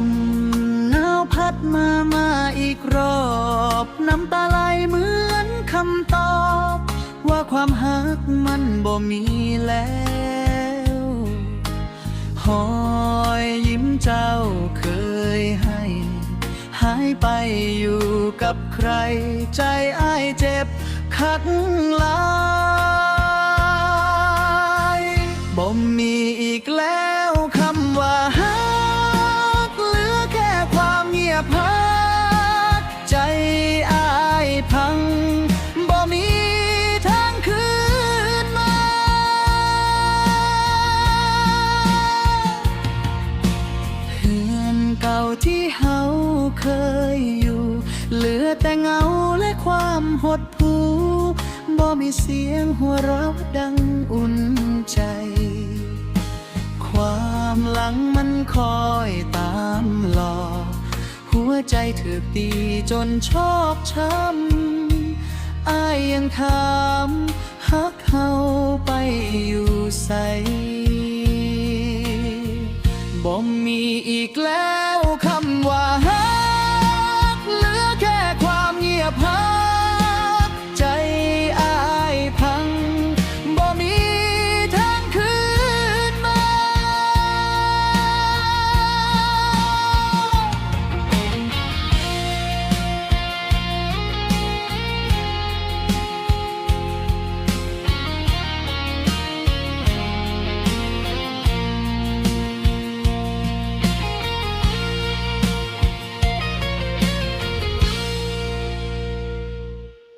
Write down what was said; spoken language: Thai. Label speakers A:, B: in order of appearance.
A: มหนาวพัดมามาอีกรอบ น้ำตาไหลเหมือนคำตอบ ว่าความหักมันบ่มีแล้วหอยยิ้มเจ้าเคยให้ หายไปอยู่กับใคร ใจอ้ายเจ็บคักลา ที่เฮาเคยอยู่ เหลือแต่เงาและความหดหู่บ่มีเสียงหัวเราะดังอุ่นใจ ความหลังมันคอยตามหลอกหัวใจถูกตีจนชอกช้ำอายยังถามฮักเฮาไปอยู่ใส